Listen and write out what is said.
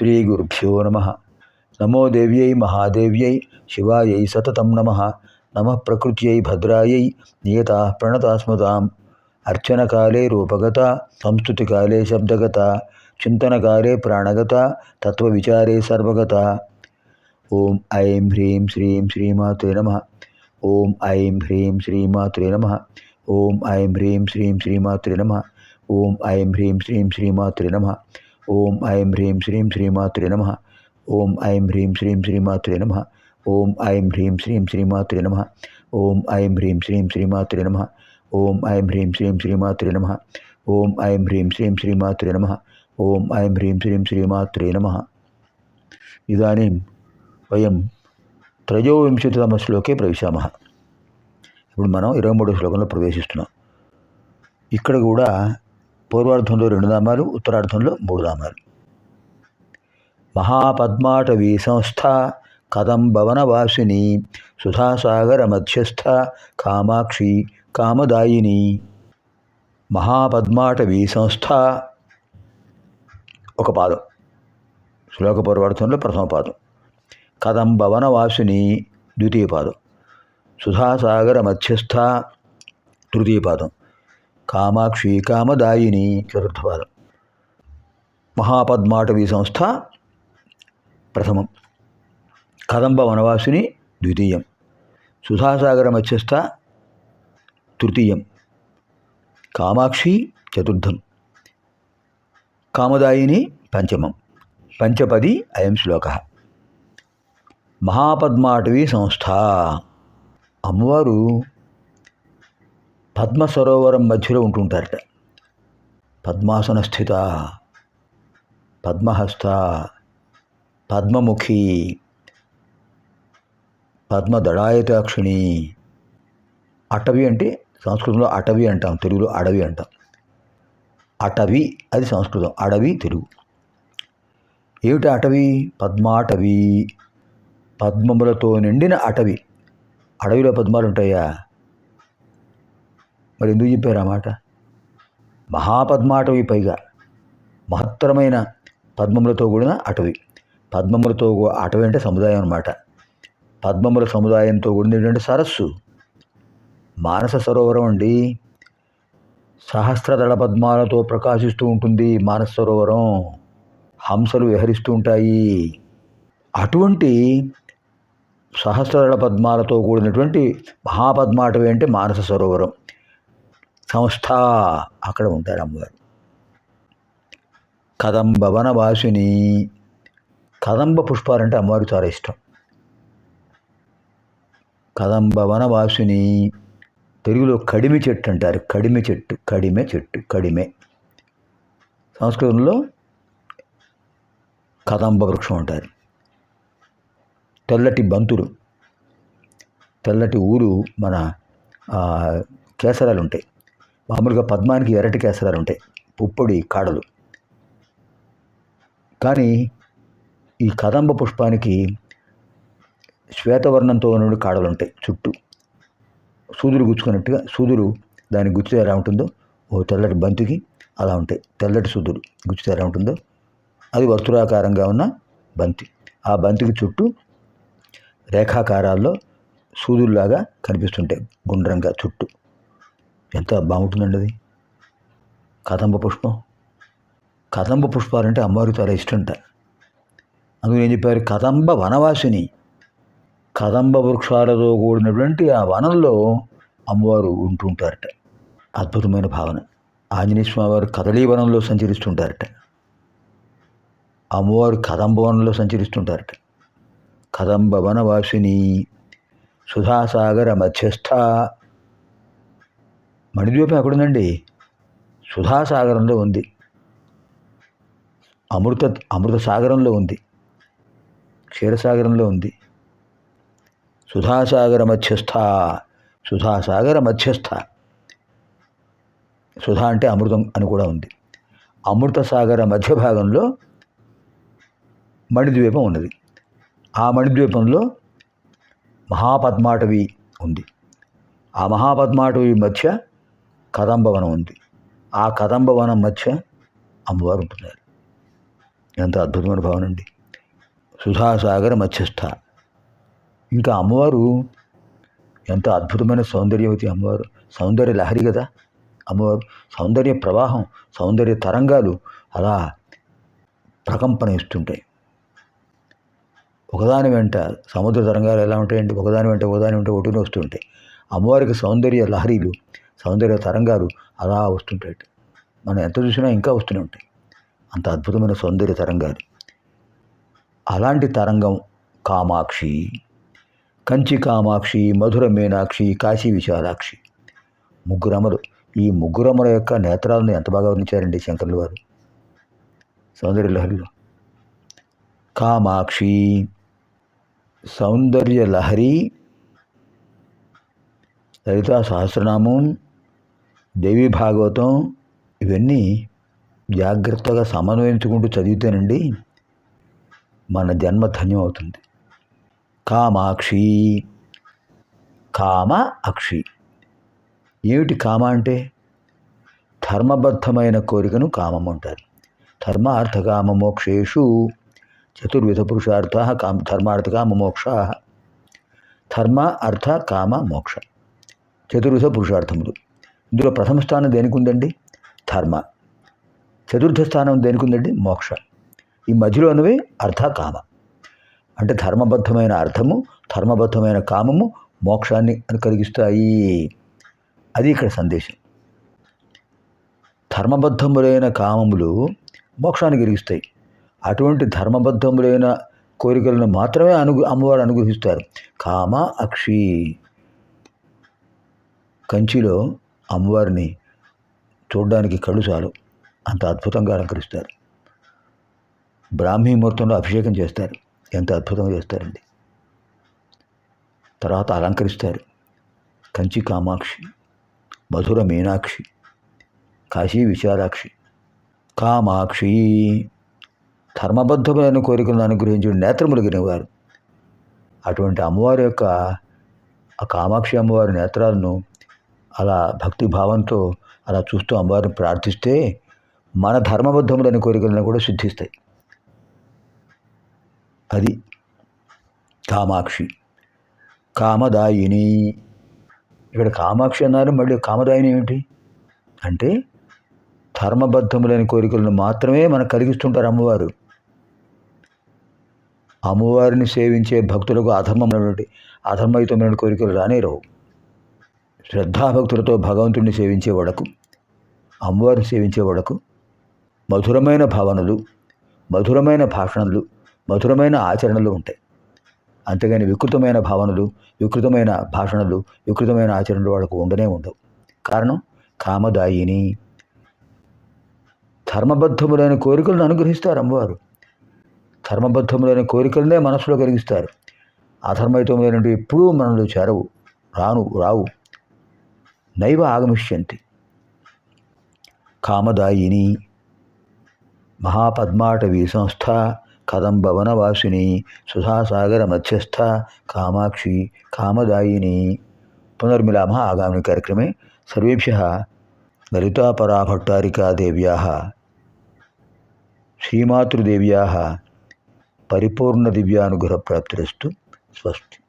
శ్రీ గురుభ్యో నమ నమో దేవ్యై మహాదేవ్యై శివాయై సతతం నమ నమ ప్రకృత్యై భద్రాయై నియత ప్రణతాస్మతాం అర్చనకాలే రూపగత సంస్కృతికాలే శబ్దగత చింతనకాలే ప్రాణగత తత్వవిచారే సర్వగత ఓం ఐం హ్రీం శ్రీం శ్రీమాత్రే నమ ఓం ఐం హ్రీం శ్రీమాత్రే నమ ఓం ఐం హ్రీం శ్రీం శ్రీమాత్రే నమ ఓం ఐం హ్రీం శ్రీం శ్రీమాత్రే నమ ఓం ఐం హ్రీం శ్రీం శ్రీమాతృ నమ. ఓం ఐం హ్రీం శ్రీం శ్రీమాతృ నమ. ఓం ఐం హ్రీం శ్రీం శ్రీమాతృ నమ. ఓం ఐం హ్రీం శ్రీం శ్రీమాతృ నమ. ఓం ఐం హ్రీం శ్రీం శ్రీమాతృ నమ. ఓం ఐం హ్రీం శ్రీం శ్రీమాతృ నమ. ఓం ఐం హ్రీం శ్రీం శ్రీమాతృ నమ. ఇదాनीं వయం త్రయోవింశతితమ శ్లోకే ప్రవేశామः. ఇప్పుడు మనం ఇరవై మూడో శ్లోకంలో ప్రవేశిస్తున్నాం. ఇక్కడ కూడా పూర్వార్థంలో రెండు నామాలు ఉత్తరార్థంలో మూడు నామాలు. మహాపద్మాటవీ సంస్థ కథం భవనవాసిని సుధాసాగర మధ్యస్థ కామాక్షి కామదాయిని. మహాపద్మాటవీ సంస్థ ఒక పాదం. శ్లోక పూర్వార్థంలో ప్రథమ పాదం. కథం భవనవాసిని ద్వితీయ పాదం. సుధాసాగర మధ్యస్థ తృతీయ పాదం. కామాక్షి కామదాయిని చతుర్థపాదం మహాపద్మాటవీ సంస్థ ప్రథమం. కదంబ వనవాసిని ద్వితీయం. సుధాసాగర మధ్యస్థ తృతీయం. కామాక్షి చతుర్థం. కామదాయిని పంచమం. పంచపది అయం శ్లోక. మహాపద్మాటవీ సంస్థ. అమ్మవారు పద్మ సరోవరం మధ్యలో ఉంటుంటారట. పద్మాసన స్థిత పద్మహస్త పద్మముఖి పద్మదడాయతాక్షిణి అటవి అంటే సంస్కృతంలో అటవి అంటాం తెలుగులో అడవి అంటాం. అటవి అది సంస్కృతం అడవి తెలుగు. ఏమిటి అటవి? పద్మాటవి. పద్మములతో నిండిన అటవి. అడవిలో పద్మాలు ఉంటాయా మరి ఎందుకు చెప్పారు ఆ మాట? మహాపద్మాటవి పైగా మహత్తరమైన పద్మములతో కూడిన అటవి. పద్మములతో అటవి అంటే సముదాయం అన్నమాట. పద్మముల సముదాయంతో కూడింది ఏంటంటే సరస్సు. మానస సరోవరం అండి. సహస్రదళ పద్మాలతో ప్రకాశిస్తూ ఉంటుంది మానస సరోవరం. హంసలు విహరిస్తూ ఉంటాయి. అటువంటి సహస్రదళ పద్మాలతో కూడినటువంటి మహాపద్మాటవి అంటే మానస సరోవరం. సంస్థ. అక్కడ ఉంటారు అమ్మవారు కదంబ వనవాసిని. కదంబ పుష్పాలంటే అమ్మవారికి చాలా ఇష్టం. కదంబ వనవాసిని. తెలుగులో కడిమి చెట్టు అంటారు. కడిమి చెట్టు కడిమె చెట్టు కడిమె. సంస్కృతంలో కదంబ వృక్షం అంటారు. తెల్లటి బంతులు. తెల్లటి ఊరు మన కేసరాలు ఉంటాయి. మామూలుగా పద్మానికి ఎర్రటి కేసరాలు ఉంటాయి. పుప్పొడి కాడలు. కానీ ఈ కదంబ పుష్పానికి శ్వేతవర్ణంతో ఉన్న కాడలు ఉంటాయి చుట్టూ. సూదులు గుచ్చుకున్నట్టుగా సూదులు దాని గుచ్చితే ఎలా ఉంటుందో ఓ తెల్లటి బంతికి అలా ఉంటాయి. తెల్లటి సూదులు గుచ్చితే ఎలా ఉంటుందో అది వర్తులాకారంగా ఉన్న బంతి. ఆ బంతికి చుట్టూ రేఖాకారాల్లో సూదుల్లాగా కనిపిస్తుంటాయి గుండ్రంగా చుట్టూ. ఎంత బాగుంటుందండి అది? కదంబ పుష్పం? కదంబ పుష్పాలంటే అమ్మవారికి చాలా ఇష్టంట అందుకని ఏం చెప్పారు? కదంబ వనవాసిని. కదంబ వృక్షాలతో కూడినటువంటి ఆ వనంలో అమ్మవారు ఉంటుంటారట. అద్భుతమైన భావన. ఆంజనేయ స్వామి వారు కదలీ వనంలో సంచరిస్తుంటారట. అమ్మవారు కదంబ వనంలో సంచరిస్తుంటారట. కదంబ వనవాసిని సుధాసాగర మధ్యస్థ మణిద్వీపం ఎక్కడుందండి సుధాసాగరంలో ఉంది. అమృత అమృత సాగరంలో ఉంది. క్షీరసాగరంలో ఉంది. సుధాసాగర మధ్యస్థ సుధాసాగర మధ్యస్థ. సుధా అంటే అమృతం అని కూడా ఉంది. అమృత సాగర మధ్య భాగంలో మణిద్వీపం ఉన్నది. ఆ మణిద్వీపంలో మహాపద్మాటవి ఉంది. ఆ మహాపద్మాటవి మధ్య కదంబవనం ఉంది. ఆ కదంబవనం మధ్య అమ్మవారు ఉంటున్నారు. ఎంత అద్భుతమైన భావన అండి. సుధాసాగర మధ్యస్థ. ఇంకా అమ్మవారు ఎంత అద్భుతమైన సౌందర్యవతి అమ్మవారు. సౌందర్య లహరి కదా. అమ్మవారు సౌందర్య ప్రవాహం సౌందర్య తరంగాలు అలా ప్రకంపన ఇస్తుంటాయి. ఒకదాని వెంట సముద్ర తరంగాలు ఎలా ఉంటాయండి? ఒకదాని వెంట ఒకదాని వెంట ఒకటిని వస్తుంటాయి అమ్మవారికి సౌందర్య లహరీలు సౌందర్య తరంగాలు అలా వస్తుంటాయి. మనం ఎంత చూసినా ఇంకా వస్తూనే ఉంటాయి. అంత అద్భుతమైన సౌందర్య తరంగాలు. అలాంటి తరంగం కామాక్షి కంచి కామాక్షి మధుర మీనాక్షి కాశీ విశాలాక్షి. ముగ్గురమలు. ఈ ముగ్గురమ్మల యొక్క నేత్రాలను ఎంత బాగా వర్ణించారండి శంకర్లు వారు? సౌందర్యలహరిలో కామాక్షి సౌందర్య లహరి లలితా సహస్రనామం దేవి భాగవతం ఇవన్నీ జాగ్రత్తగా సమన్వయించుకుంటూ చదివితేనండి మన జన్మ ధన్యం అవుతుంది కామాక్షి. కామ అక్షి. ఏమిటి కామ అంటే? ధర్మబద్ధమైన కోరికను కామం అంటారు. ధర్మ అర్థ కామ మోక్షేషు. చతుర్విధ పురుషార్థ కామ ధర్మార్థ కామ మోక్ష. ధర్మ అర్థ కామ మోక్ష. చతుర్విధ పురుషార్థములు. ఇందులో ప్రథమ స్థానం దేనికి ఉందండి ధర్మ. చతుర్థ స్థానం దేనికి ఉందండి మోక్ష. ఈ మధ్యలో ఉన్నవి అర్థ కామ అంటే ధర్మబద్ధమైన అర్థము ధర్మబద్ధమైన కామము మోక్షాన్ని కలిగిస్తాయి. అది ఇక్కడ సందేశం. ధర్మబద్ధములైన కామములు మోక్షాన్ని కలిగిస్తాయి. అటువంటి ధర్మబద్ధములైన కోరికలను మాత్రమే అనుగు అమ్మవారు అనుగ్రహిస్తారు. కామ అక్షి. కంచిలో అమ్మవారిని చూడడానికి కళ్ళు చాలు. అంత అద్భుతంగా అలంకరిస్తారు. బ్రాహ్మీ ముహూర్తంలో అభిషేకం చేస్తారు. ఎంత అద్భుతంగా చేస్తారండి. తర్వాత అలంకరిస్తారు. కంచి కామాక్షి మధుర మీనాక్షి కాశీ విశాలాక్షి కామాక్షి. ధర్మబద్ధమైన కోరికలను అనుగ్రహించిన నేత్రములు వారు అటువంటి అమ్మవారి యొక్క ఆ కామాక్షి అమ్మవారి నేత్రాలను అలా భక్తి భావంతో అలా చూస్తూ అమ్మవారిని ప్రార్థిస్తే మన ధర్మబద్ధములైన కోరికలను కూడా సిద్ధిస్తాయి. అది కామాక్షి. కామదాయిని. ఇక్కడ కామాక్షి అన్నారు మళ్ళీ కామదాయిని ఏమిటి? అంటే ధర్మబద్ధములైన కోరికలను మాత్రమే మనకు కలిగిస్తుంటారు అమ్మవారు. అమ్మవారిని సేవించే భక్తులకు అధర్మమైనటువంటి అధర్మయుతమైన కోరికలు రానే రావు. శ్రద్ధాభక్తులతో భగవంతుడిని సేవించే వడకు అమ్మవారిని సేవించే వడకు మధురమైన భావనలు మధురమైన భాషణలు మధురమైన ఆచరణలు ఉంటాయి. అంతేగాని వికృతమైన భావనలు వికృతమైన భాషణలు వికృతమైన ఆచరణలు వాళ్ళకు ఉండనే ఉండవు. కారణం? కామదాయిని. ధర్మబద్ధములైన కోరికలను అనుగ్రహిస్తారు అమ్మవారు. ధర్మబద్ధములైన కోరికలనే మనసులో కలిగిస్తారు. అధర్మయుతములైనటువంటి ఎప్పుడూ మనలో చేరవు రాను రావు. నైవ ఆగమిష్యంతి. కామదాయిని మహాపద్మాటవీ సంస్థ కదంబవనవాసిని సుధాసాగర మధ్యస్థ కామాక్షి కామదాయిని. పునర్మిలామ ఆగామి కార్యక్రమే సర్వేభ్య లలితాపరాభట్టారికాదేవ్యా శ్రీమాతృదేవ్యా పరిపూర్ణదివ్యానుగ్రహప్రాప్తిరస్తు. స్వస్తి.